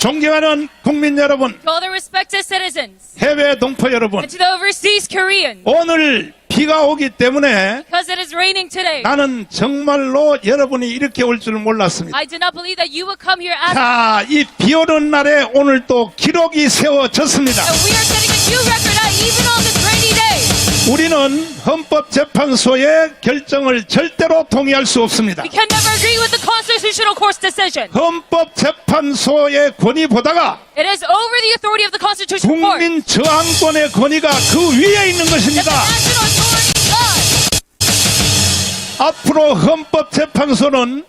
존경하는 국민 여러분, To all the respected citizens 해외 동포 여러분, and to the overseas Koreans, 오늘 비가 오기 때문에 because it is raining today, 나는 정말로 여러분이 이렇게 올 줄 몰랐습니다. I did not believe that you would come here as 자, 이 비 오는 날에 오늘 또 기록이 세워졌습니다. and we are setting a new record out even on day. 우리는 헌법재판소의 결정을 절대로 동의할 수 없습니다. We can never agree with the Constitutional Court's decision. 헌법재판소의 권위 보다가 It is over the authority of the Constitutional Court. 국민 저항권의 권위가 그 위에 있는 the 것입니다. national authority does, 앞으로 헌법재판소는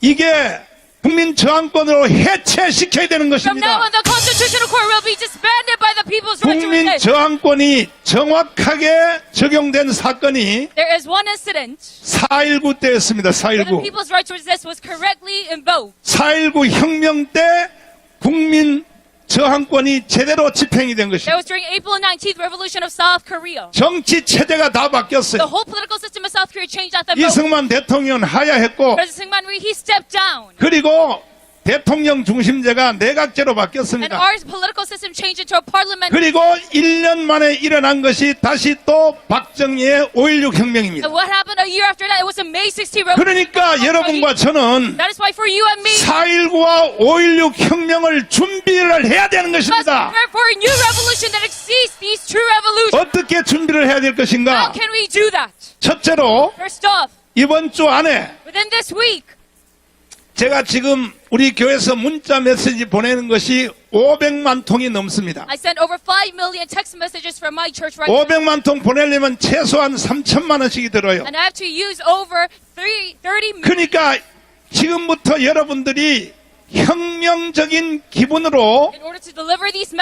이게 국민 저항권으로 해체시켜야 되는 from now 것입니다. on, the Constitutional Court will be disbanded by the people's right to 국민 resist. 저항권이 정확하게 적용된 사건이 There is one incident 4.19 때였습니다. where the 4.19. people's right to resist was correctly invoked. 4.19 혁명 때 국민 저항권이 제대로 집행이 된 것입니다. was during April 19th revolution of South Korea. 정치 체제가 다 바뀌었어요. whole political system of South Korea changed at the vote. 이승만 대통령은 하야했고 President Syngman Rhee, he stepped down. 그리고 대통령 중심제가 내각제로 바뀌었습니다. 그리고 1년 만에 일어난 것이 다시 또 박정희의 5.16 혁명입니다. And what happened a year after that? It was a May 16 revolution. 그러니까 여러분과 저는 That is why for you and me, 4.19와 5.16 혁명을 준비를 해야 되는 것입니다. 어떻게 준비를 해야 될 것인가? 첫째로 이번 주 안에 제가 지금 우리 교회에서 문자 메시지 보내는 것이 500만 통이 넘습니다. I sent over 5 million text messages from my church right now. 500만 통 보내려면 최소한 3천만 원씩이 들어요. And I have to use over three, 30 million. 그러니까 지금부터 여러분들이 혁명적인 기분으로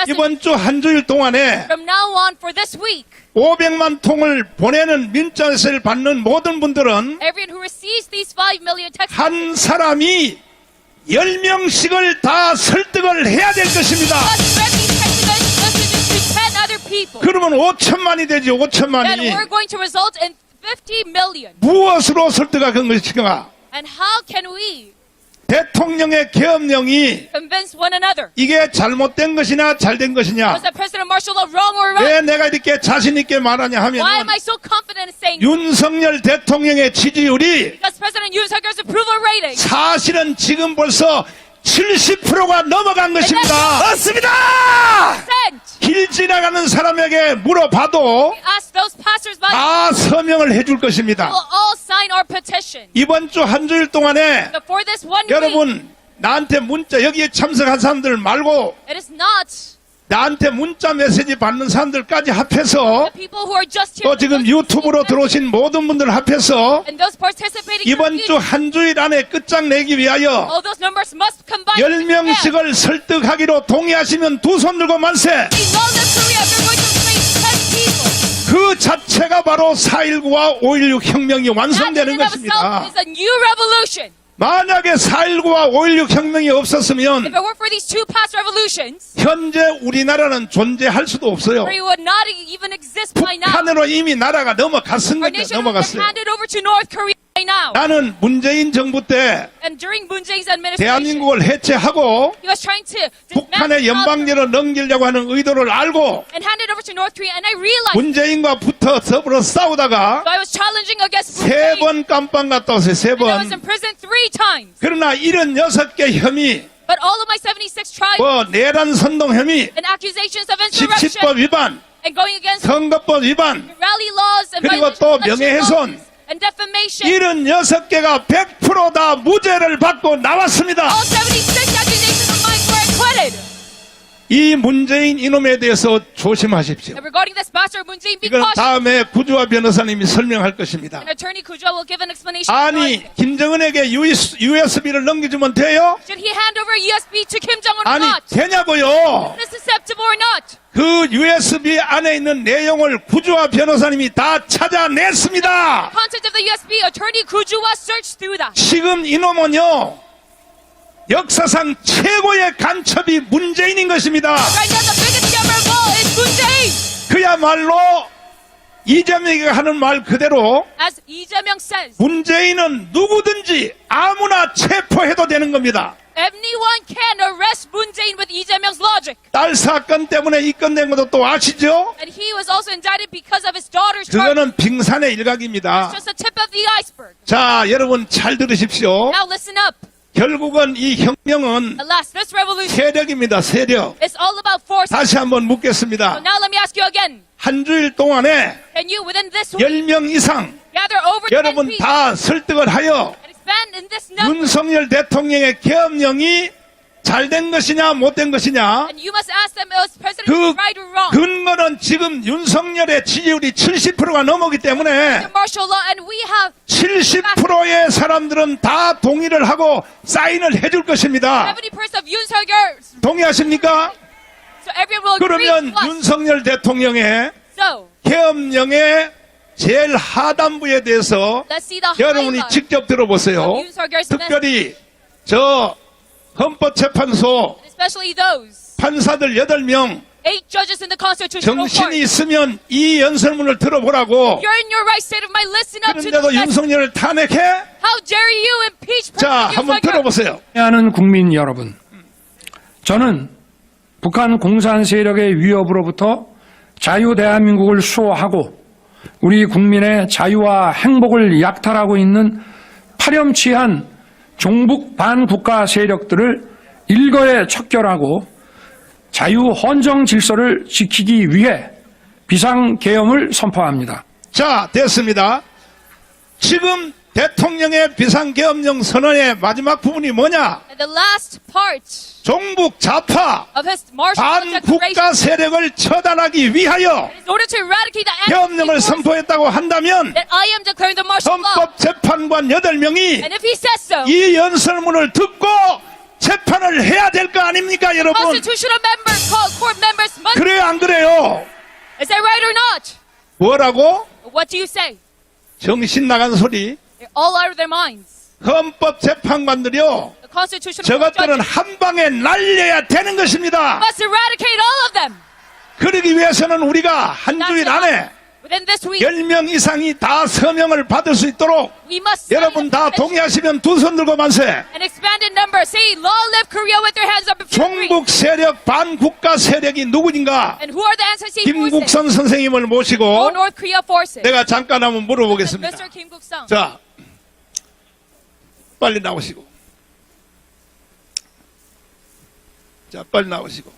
이번 주 한 주일 동안에 from now on for this week, 500만 통을 보내는 메시지를 받는 모든 분들은 everyone who receives these 5 million text 한 사람이 10명씩을 다 설득을 해야 될 것입니다. must spread these text messages to 10 other people. 그러면 5천만이 되지 Then 5천만이 we're going to result in 50 million. 무엇으로 설득한 것인가? And how can we 대통령의 계엄령이? 이게 잘못된 것이냐 잘된 것이냐? 왜 내가 이렇게 자신 있게 말하냐 하면 so 윤석열 대통령의 지지율이 사실은 지금 벌써 70%가 넘어간 것입니다. 맞습니다. 길 지나가는 사람에게 물어봐도 다 서명을 해줄 것입니다. 이번 주 한 주일 동안에 여러분 나한테 문자 여기에 참석한 사람들 말고 나한테 문자 메시지 받는 사람들까지 합해서. 또 지금 유튜브로 들어오신 모든 분들 합해서. 이번 주 한 주일 안에 끝장내기 위하여 all those numbers must combine. together. 10명씩을 설득하기로 동의하시면 두 손 들고 만세 We know that Korea, we're going to face 10 people. 그 자체가 바로 4.19와 5.16 혁명이 완성되는 것입니다 만약에 4.19와 5.16 혁명이 없었으면 it weren't for these two past revolutions, 현재 우리나라는 존재할 수도 없어요 Korea would not even exist by now. 북한으로 이미 나라가 Our 넘어갔습니다 nation 넘어갔어요 handed over to North Korea by now. 나는 문재인 정부 때 대한민국을 해체하고 북한의 연방제로 넘기려고 하는 의도를 알고 문재인과 붙어 더불어 싸우다가 세. 번 깜빵 갔다 왔어요 세 번. 그러나 76개 혐의 But all of my 76 trials 뭐 내란 선동 혐의 and accusations of insurrection 17법 위반 and going against 선거법 위반 rally laws and 그리고 또 명예훼손. laws and defamation. 76개가 100%다 무죄를 받고 나왔습니다 All 76 accusations of mine were acquitted. 이 문재인 이놈에 대해서 조심하십시오 이건. 다음에 구주화 변호사님이 설명할 것입니다. 아니. 김정은에게 USB를 넘겨주면 돼요? 아니? 되냐고요? 그 USB 안에 있는 내용을 구주화 변호사님이 다 찾아냈습니다. 지금 이놈은요, 역사상 최고의 간첩이 문재인인 것입니다. Right now, the biggest all is Moon Jae-in. 그야말로 이재명이가 하는 말 그대로 As Lee Jae-myung says, 문재인은 누구든지 아무나 체포해도 되는 겁니다. anyone can arrest Moon Jae-in with Lee Jae-myung's logic. 딸 사건 때문에 입건된 것도 또 아시죠? And he was also indicted because of his daughter's charges. 그거는 빙산의 일각입니다. Just the tip of the iceberg. 자, 여러분 잘 들으십시오. Now listen up. 결국은 이 혁명은 Alas, this revolution 세력입니다, 세력. is all about force. 다시 한번 So 묻겠습니다. now let me ask you again. 한 주일 동안에 Can you, within this week, 10명 이상 gather over 10 여러분 people 다 설득을 하여 and expand in this number? 윤석열 대통령의 계엄령이 잘된 것이냐 못된 것이냐 그? 근거는 지금 윤석열의 지지율이 70%가 넘었기 때문에 The martial law, and we have 70%의 사람들은 다 동의를 하고 사인을 해줄 것입니다. 70% of Yoon Suk-yeol. 동의하십니까? 그러면. 윤석열 대통령의 계엄령의 제일 하단부에 대해서 여러분이 직접 들어보세요. 특별히 저 헌법재판소 especially those 판사들 8명 eight judges in the Constitutional 정신이. 있으면 이 연설문을 들어보라고 You're in your right state of mind. Listen up to 그런데도. 윤석열을 탄핵해? How dare you impeach 자, President 한번? 들어보세요. 하는 국민 여러분, 저는 북한 공산 세력의 위협으로부터 자유 대한민국을 수호하고 우리 국민의 자유와 행복을 약탈하고 있는 파렴치한 종북 반국가 세력들을 일거에 척결하고 자유 헌정 질서를 지키기 위해 비상계엄을 선포합니다. 자, 됐습니다. 지금 대통령의 비상계엄령 선언의 마지막 부분이 뭐냐? The last part 종북 좌파 of his 반국가 세력을 처단하기 위하여 in order to eradicate the 계엄령을 선포했다고 한다면 that I am declaring the martial law. 헌법재판관 8명이 And if he says so, 이 연설문을 듣고 재판을 해야 될 거 아닙니까, 여러분? constitutional members, co- court members must. 그래요, 안 그래요? Is that right or not? 뭐라고? What do you say? 정신 나간 소리. All out of their minds. 헌법 재판관들이요. The constitutional court 저것들은 judges 한 방에 날려야 되는 것입니다. must eradicate all of them. 그러기 위해서는 우리가 한 주일 안에 us. Within this week, 10명 이상이 다 서명을 받을 수 있도록 we must sign 여러분 the 다 petition 동의하시면 두 손 들고 만세. an expanded number. Say, long live Korea with their hands up if you agree. 종북 세력, 반국가 세력이 누구인가? And who are the anti-state forces? 김국선 선생님을 모시고 North Korea forces. 내가 잠깐 한번 물어보겠습니다. Mr. Kim Guk-sung. 자, 빨리 나오시고. 자, 빨리 나오시고.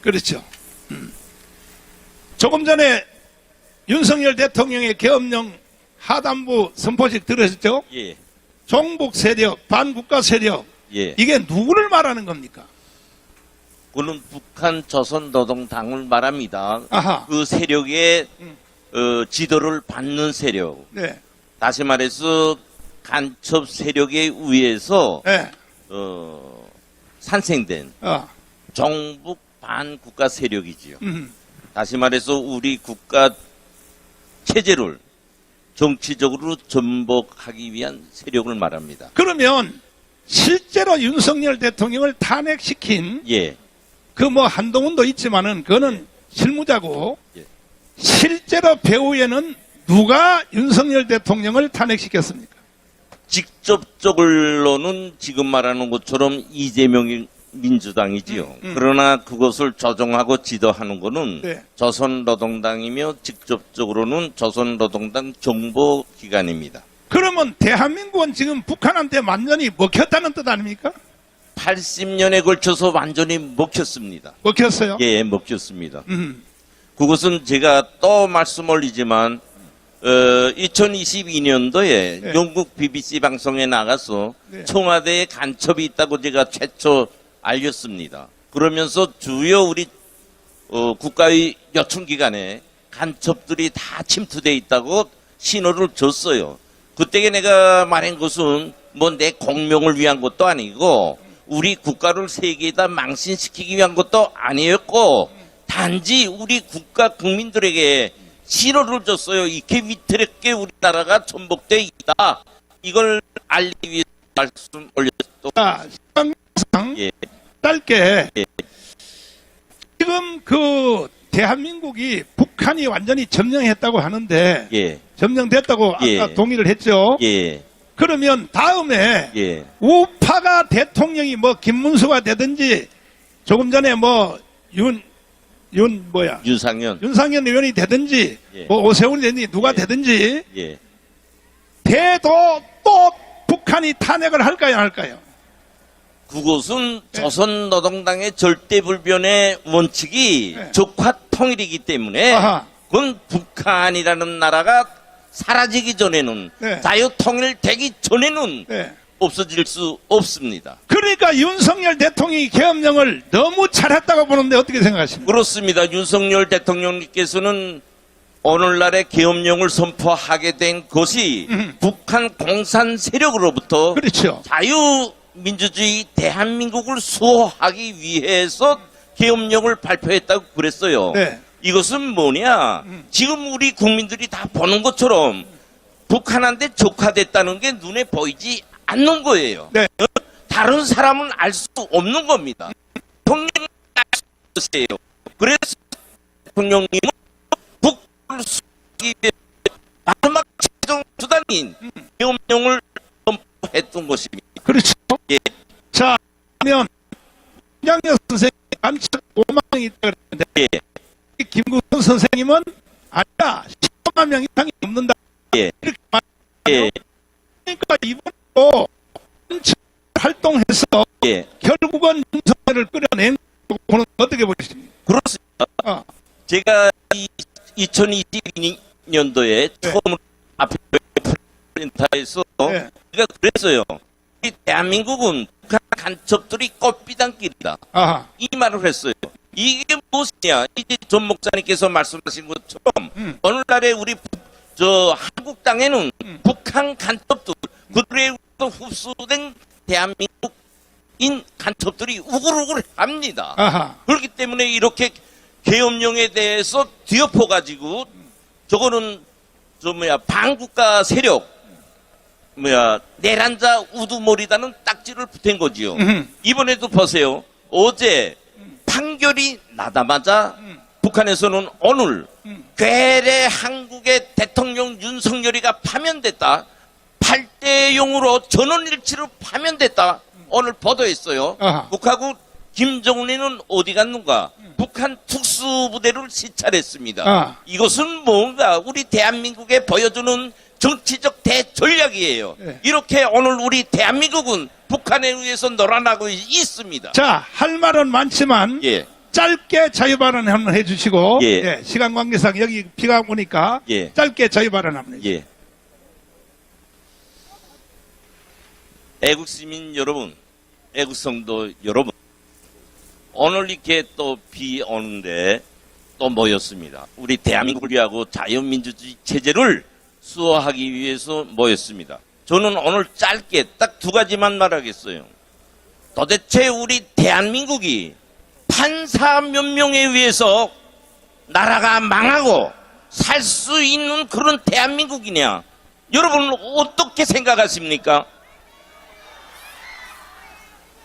그렇죠. 음. 조금 전에 윤석열 대통령의 계엄령 하단부 선포식 들으셨죠? 예, 종북 세력, 반국가 세력. 예. 이게 누구를 말하는 겁니까? 그는 북한 조선노동당을 말합니다. 아하. 그 세력의 음. 어, 지도를 받는 세력. 네. 다시 말해서 간첩 세력에 의해서 네. 어, 산생된 어. 정북 반국가 세력이지요. 음. 다시 말해서 우리 국가 체제를 정치적으로 전복하기 위한 세력을 말합니다. 그러면 실제로 윤석열 대통령을 탄핵시킨 예, 그 뭐 한동훈도 있지만은 그거는 실무자고 예. 실제로 배후에는 누가 윤석열 대통령을 탄핵시켰습니까? 직접적으로는 지금 말하는 것처럼 이재명 민주당이지요. 음, 음. 그러나 그것을 조정하고 지도하는 것은 네. 조선노동당이며 직접적으로는 조선노동당 정보기관입니다. 그러면 대한민국은 지금 북한한테 완전히 먹혔다는 뜻 아닙니까? 80년에 걸쳐서 완전히 먹혔습니다. 먹혔어요. 예, 먹혔습니다. 음. 그것은 제가 또 말씀 올리지만 어, 2022년도에 네. 영국 BBC 방송에 나가서 네. 청와대에 간첩이 있다고 제가 최초 알렸습니다. 그러면서 주요 우리 어, 국가의 요청기관에 간첩들이 다 침투돼 있다고 신호를 줬어요. 그때 내가 말한 것은 뭐 내 공명을 위한 것도 아니고 우리 국가를 세계에다 망신시키기 위한 것도 아니었고 단지 우리 국가 국민들에게 신호를 줬어요. 이렇게 위태롭게 우리나라가 전복돼 있다. 이걸 알리기 위해 말씀 올렸또 자, 시간상 예. 짧게 예. 지금 그 대한민국이 북한이 완전히 점령했다고 하는데 예. 점령됐다고 아까 예. 동의를 했죠. 예. 그러면 다음에 예. 우파가 대통령이 뭐 김문수가 되든지 조금 전에 뭐 윤 윤 뭐야 윤상현. 윤상현 의원이 되든지 예. 뭐 오세훈이 되든지 누가 예. 되든지 예. 돼도 또 북한이 탄핵을 할까요 안 할까요? 그것은 네. 조선 노동당의 절대불변의 원칙이 네. 적화 통일이기 때문에 아하. 그건 북한이라는 나라가 사라지기 전에는 네. 자유 통일 되기 전에는 네. 없어질 수 없습니다. 그러니까 윤석열 대통령이 계엄령을 너무 잘했다고 보는데 어떻게 생각하십니까? 그렇습니다. 윤석열 대통령님께서는 오늘날의 계엄령을 선포하게 된 것이 음. 북한 공산 세력으로부터 그렇죠. 자유민주주의 대한민국을 수호하기 위해서 계엄령을 발표했다고 그랬어요. 네. 이것은 뭐냐? 지금 우리 국민들이 다 보는 것처럼 북한한테 적화됐다는 게 눈에 보이지 않는 거예요. 네. 다른 사람은 알 수 없는 겁니다. 대통령이 알수 없어요. 그래서 대통령님은 수하기 위해 마지막 최종 수단인 계엄령을 선포했던 것입니다. 그렇죠. 예. 자, 그러면 김장혁 선생님 암착 5만 명이 있다 그랬는데 예. 이 김국선 선생님은 아니야 10만 명 이상이 넘는다. 예. 이렇게 말 예. 그러니까 전체 활동해서 예. 결국은 윤석열을 끌어낸 거고 보는 거 어떻게 보십니까? 그렇습니다. 어, 제가 이 2022년도에 네. 처음으로 앞에 프린터에서 네. 제가 그랬어요. 이 대한민국은 북한 간첩들이 꽃비단길이다. 아하, 이 말을 했어요. 이게 무엇이냐? 이제 전 목사님께서 말씀하신 것처럼 음. 오늘날에 우리 부- 저 한국 땅에는 북한 간첩들 그들의 흡수된 대한민국인 간첩들이 우글우글 합니다. 아하, 그렇기 때문에 이렇게 계엄령에 대해서 뒤엎어 가지고 저거는 저 뭐야 반국가 세력 뭐야 내란자 우두머리다는 딱지를 붙인 거지요. 음. 이번에도 보세요. 어제 판결이 나다마자 북한에서는 오늘 괴뢰 한국의 대통령 윤석열이가 파면됐다. 8대 0으로 전원일치로 파면됐다. 오늘 보도했어요. 아하. 북하고 김정은이는 어디 갔는가? 북한 특수부대를 시찰했습니다. 아. 이것은 뭔가 우리 대한민국에 보여주는 정치적 대전략이에요. 네. 이렇게 오늘 우리 대한민국은 북한에 의해서 놀아나고 있습니다. 자, 할 말은 많지만 예, 짧게 자유 발언 한번 해주시고 예. 예, 시간 관계상 여기 비가 오니까 예. 짧게 자유 발언 한번 해주세요. 예. 애국 시민 여러분, 애국 성도 여러분, 오늘 이렇게 또 비 오는데 또 모였습니다. 우리 대한민국을 위하고 자유민주주의 체제를 수호하기 위해서 모였습니다. 저는 오늘 짧게 딱 두 가지만 말하겠어요. 도대체 우리 대한민국이 판사 몇 명에 의해서 나라가 망하고 살 수 있는 그런 대한민국이냐? 여러분 어떻게 생각하십니까?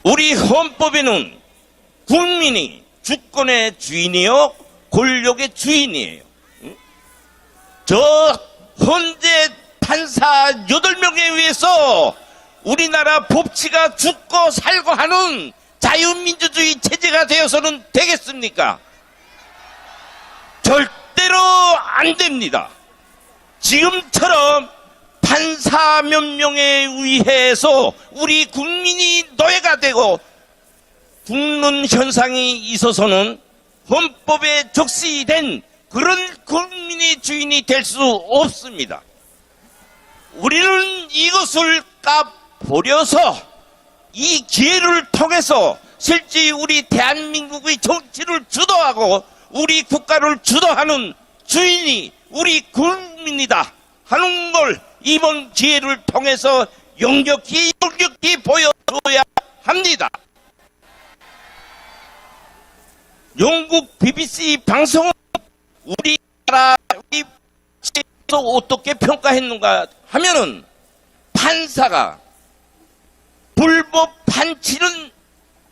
우리 헌법에는 국민이 주권의 주인이요 권력의 주인이에요. 응? 저 헌재 판사 8명에 의해서 우리나라 법치가 죽고 살고 하는 자유민주주의 체제가 되어서는 되겠습니까? 절대로 안 됩니다. 지금처럼 판사 몇 명에 의해서 우리 국민이 노예가 되고 죽는 현상이 있어서는 헌법에 적시된 그런 국민이 주인이 될 수 없습니다. 우리는 이것을 까버려서 이 기회를 통해서 실제 우리 대한민국의 정치를 주도하고 우리 국가를 주도하는 주인이 우리 국민이다 하는 걸 이번 기회를 통해서 용격히 용격히 보여줘야 합니다. 영국 BBC 방송은 우리나라 우리 서 어떻게 평가했는가 하면은 판사가 불법 판치는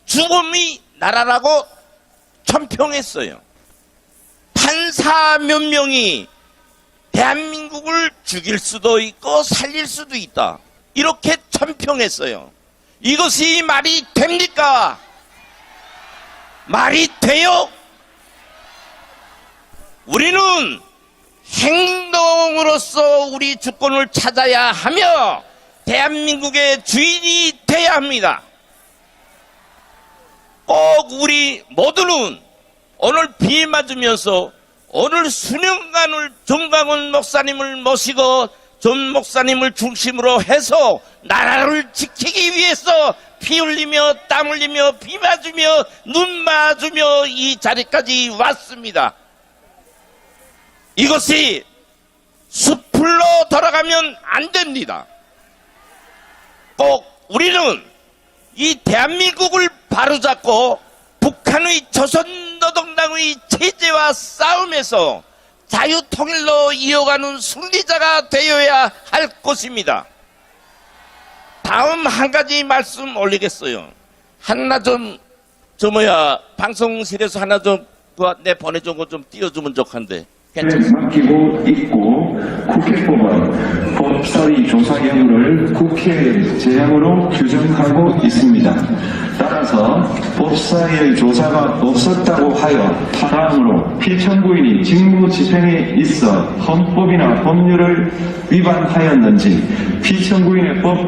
죽음이 나라라고 천평했어요. 판사 몇 명이 대한민국을 죽일 수도 있고 살릴 수도 있다. 이렇게 천평했어요. 이것이 말이 됩니까? 말이 돼요? 우리는 행동으로서 우리 주권을 찾아야 하며 대한민국의 주인이 돼야 합니다. 꼭 우리 모두는 오늘 비 맞으면서 오늘 수년간을 정강훈 목사님을 모시고 전 목사님을 중심으로 해서 나라를 지키기 위해서 피 흘리며 땀 흘리며 비 맞으며 눈 맞으며 이 자리까지 왔습니다. 이것이 숲으로 돌아가면 안 됩니다. 꼭 우리는 이 대한민국을 바로잡고 북한의 조선노동당의 체제와 싸움에서 자유통일로 이어가는 승리자가 되어야 할 것입니다. 다음 한 가지 말씀 올리겠어요. 하나 좀, 저 뭐야, 방송실에서 하나 좀, 그거 내 보내준 거 좀 띄워주면 좋겠는데. 괜찮습니다. 맡기고 있고 국회법은 법사위 조사 여부를 국회 재량으로 규정하고 있습니다. 따라서 법사위의 조사가 없었다고 하여 파랑으로 피청구인이 직무 집행에 있어 헌법이나 법률을 위반하였는지 피청구인의 법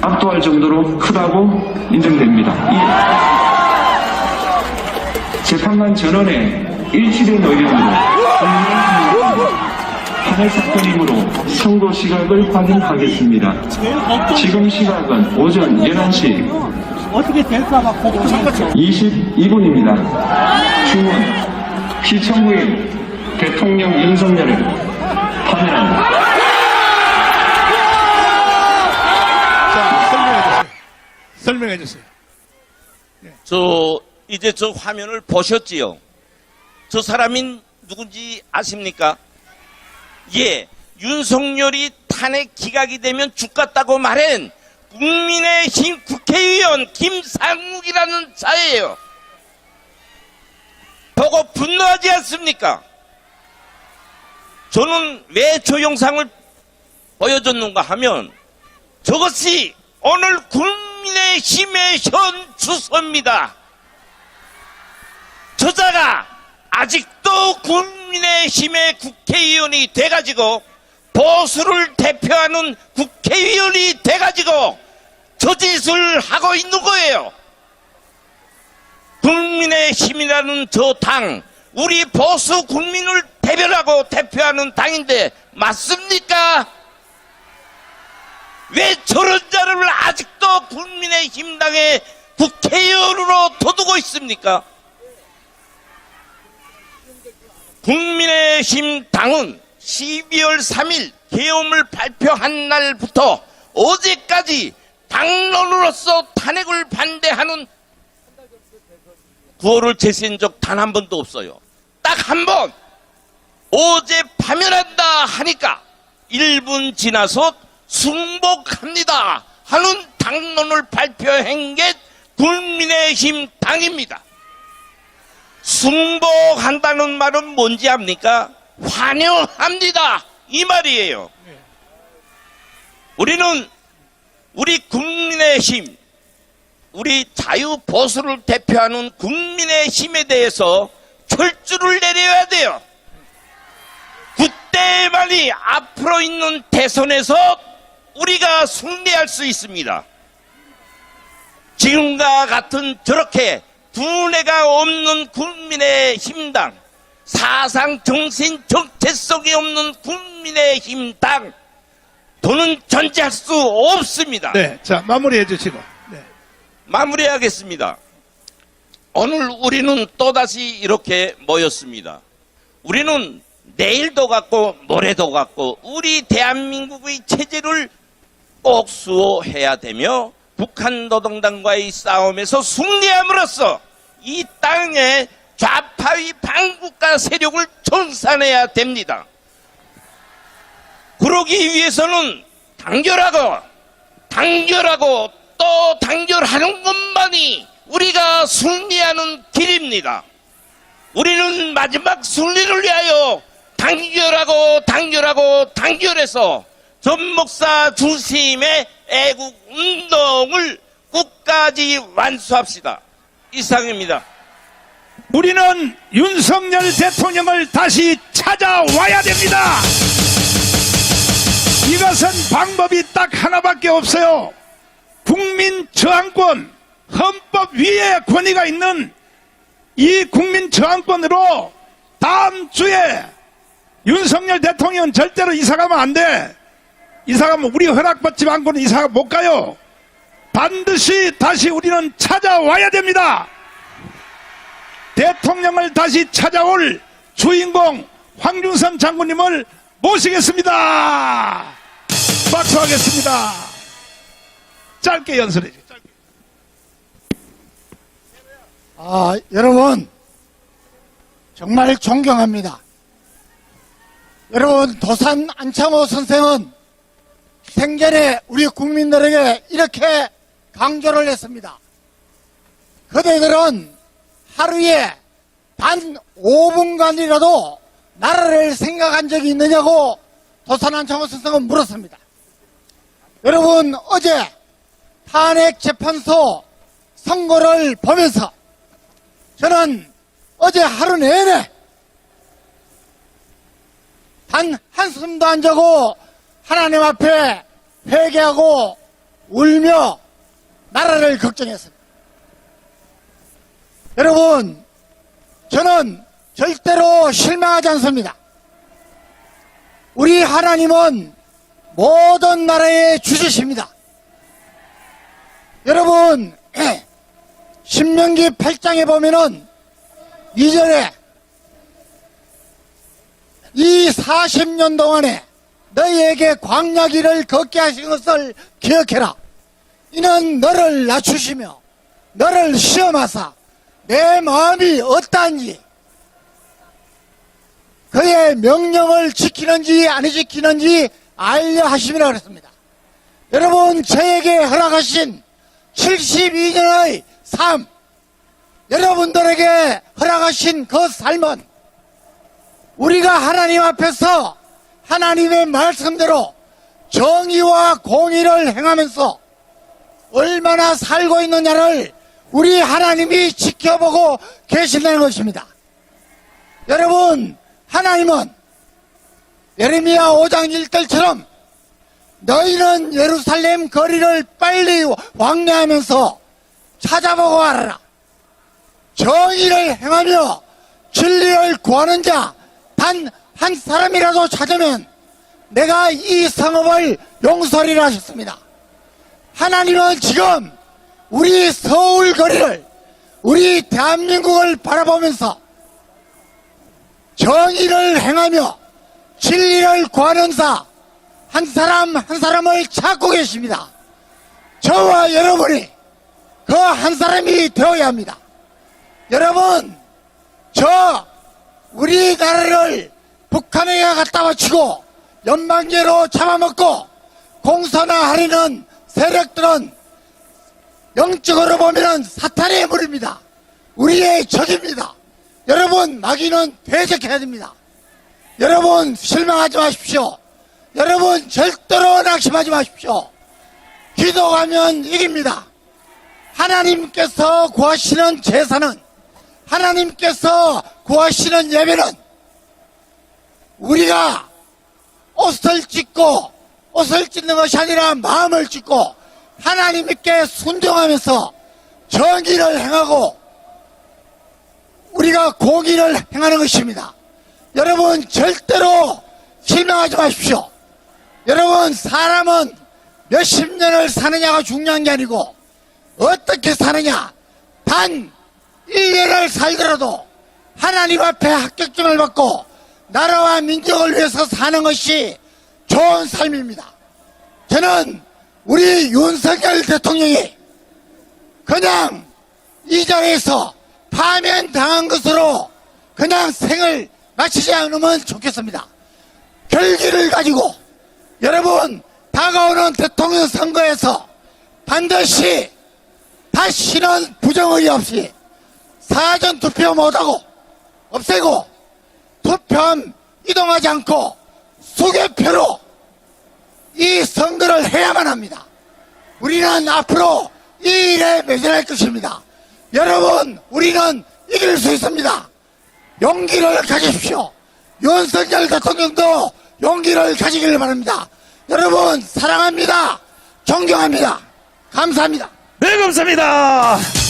압도할 정도로 크다고 인정됩니다. 이 재판관 전원의 일치된 의견으로 판례 사건이므로 선고 시각을 확인하겠습니다. 지금 시각은 오전 11시 어떻게 될까 봐 걱정했죠. 22분입니다. 주문 피청구인 대통령 윤석열을 파면합니다. 자, 설명해 주세요. 설명해 주세요. 저 이제 저 화면을 보셨지요? 저 사람이 누군지 아십니까? 예, 윤석열이 탄핵 기각이 되면 죽겠다고 말한 국민의힘 국회의원 김상욱이라는 자예요. 보고 분노하지 않습니까? 저는 왜 저 영상을 보여줬는가 하면 저것이 오늘 국민의힘의 현 주소입니다. 저자가 아직도 국민의힘의 국회의원이 돼가지고 보수를 대표하는 국회의원이 돼가지고 저 짓을 하고 있는 거예요. 국민의 힘이라는 저 당, 우리 보수 국민을 대변하고 대표하는 당인데 맞습니까? 왜 저런 자를 아직도 국민의 힘 당의 국회의원으로 둬두고 있습니까? 국민의 힘 당은 12월 3일 계엄을 발표한 날부터 어제까지 당론으로서 탄핵을 반대하는 구호를 제시한 적 단 한 번도 없어요. 딱 한 번. 어제 파면한다 하니까 1분 지나서 승복합니다 하는 당론을 발표한 게 국민의힘 당입니다. 승복한다는 말은 뭔지 압니까? 환영합니다. 이 말이에요. 우리는 우리 국민의 힘, 우리 자유 보수를 대표하는 국민의 힘에 대해서 철주를 내려야 돼요. 그때만이 앞으로 있는 대선에서 우리가 승리할 수 있습니다. 지금과 같은 저렇게 두뇌가 없는 국민의 힘당, 사상 정신 정체성이 없는 국민의 힘당, 도는 존재할 수 없습니다. 네, 자, 마무리해 주시고. 네. 마무리하겠습니다. 오늘 우리는 또다시 이렇게 모였습니다. 우리는 내일도 같고 모레도 같고 우리 대한민국의 체제를 꼭 수호해야 되며 북한 노동당과의 싸움에서 승리함으로써 이 땅의 좌파의 반국가 세력을 청산해야 됩니다. 그러기 위해서는 단결하고 단결하고 또 단결하는 것만이 우리가 승리하는 길입니다. 우리는 마지막 승리를 위하여 단결하고 단결하고 단결해서 전목사 중심의 애국 운동을 끝까지 완수합시다. 이상입니다. 우리는 윤석열 대통령을 다시 찾아와야 됩니다. 이것은 방법이 딱 하나밖에 없어요. 국민 저항권, 헌법 위에 권위가 있는 이 국민 저항권으로 다음 주에 윤석열 대통령은 절대로 이사가면 안 돼. 이사가면 우리 허락받지 않고는 이사가 못 가요. 반드시 다시 우리는 찾아와야 됩니다. 대통령을 다시 찾아올 주인공 황준선 장군님을 모시겠습니다. 박수하겠습니다. 짧게 연설해 주세요. 아, 여러분, 정말 존경합니다. 여러분, 도산 안창호 선생은 생전에 우리 국민들에게 이렇게 강조를 했습니다. 그대들은 하루에 단 5분간이라도 나라를 생각한 적이 있느냐고 도산 안창호 선생은 물었습니다. 여러분, 어제 탄핵 재판소 선고를 보면서 저는 어제 하루 내내 단 한숨도 안 자고 하나님 앞에 회개하고 울며 나라를 걱정했습니다. 여러분, 저는 절대로 실망하지 않습니다. 우리 하나님은 모든 나라의 주제십니다. 여러분, 신명기 8장에 보면은 이전에 이 40년 동안에 너희에게 광야길을 걷게 하신 것을 기억해라. 이는 너를 낮추시며 너를 시험하사 내 마음이 어떠한지 그의 명령을 지키는지 안 지키는지 알려 하심이라 그랬습니다. 여러분 저에게 허락하신 72년의 삶 여러분들에게 허락하신 그 삶은 우리가 하나님 앞에서 하나님의 말씀대로 정의와 공의를 행하면서 얼마나 살고 있느냐를 우리 하나님이 지켜보고 계신다는 것입니다. 여러분, 하나님은 예레미야 5장 1절처럼 너희는 예루살렘 거리를 빨리 왕래하면서 찾아보고 알아라. 정의를 행하며 진리를 구하는 자 단 한 사람이라도 찾으면 내가 이 성읍을 용서리라 하셨습니다. 하나님은 지금 우리 서울 거리를 우리 대한민국을 바라보면서 정의를 행하며 진리를 구하는 자한 사람 한 사람을 찾고 계십니다. 저와 여러분이 그 한 사람이 되어야 합니다. 여러분, 저 우리나라를 북한에 갖다 바치고 연방제로 잡아먹고 공산화 하려는 세력들은 영적으로 보면 사탄의 물입니다. 우리의 적입니다. 여러분, 마귀는 대적해야 됩니다. 여러분, 실망하지 마십시오. 여러분, 절대로 낙심하지 마십시오. 기도하면 이깁니다. 하나님께서 구하시는 제사는 하나님께서 구하시는 예배는 우리가 옷을 찢고 옷을 찢는 것이 아니라 마음을 찢고 하나님께 순종하면서 정의를 행하고 우리가 공의를 행하는 것입니다. 여러분 절대로 실망하지 마십시오. 여러분 사람은 몇십 년을 사느냐가 중요한 게 아니고 어떻게 사느냐 단 1년을 살더라도 하나님 앞에 합격증을 받고 나라와 민족을 위해서 사는 것이 좋은 삶입니다. 저는 우리 윤석열 대통령이 그냥 이 자리에서 파면당한 것으로 그냥 생을 마치지 않으면 좋겠습니다. 결기를 가지고 여러분 다가오는 대통령 선거에서 반드시 다시는 부정의리 없이 사전 투표 못하고 없애고 투표함 이동하지 않고 수개표로 이 선거를 해야만 합니다. 우리는 앞으로 이 일에 매진할 것입니다. 여러분, 우리는 이길 수 있습니다. 용기를 가지십시오. 윤석열 대통령도 용기를 가지기를 바랍니다. 여러분, 사랑합니다. 존경합니다. 감사합니다. 네, 감사합니다.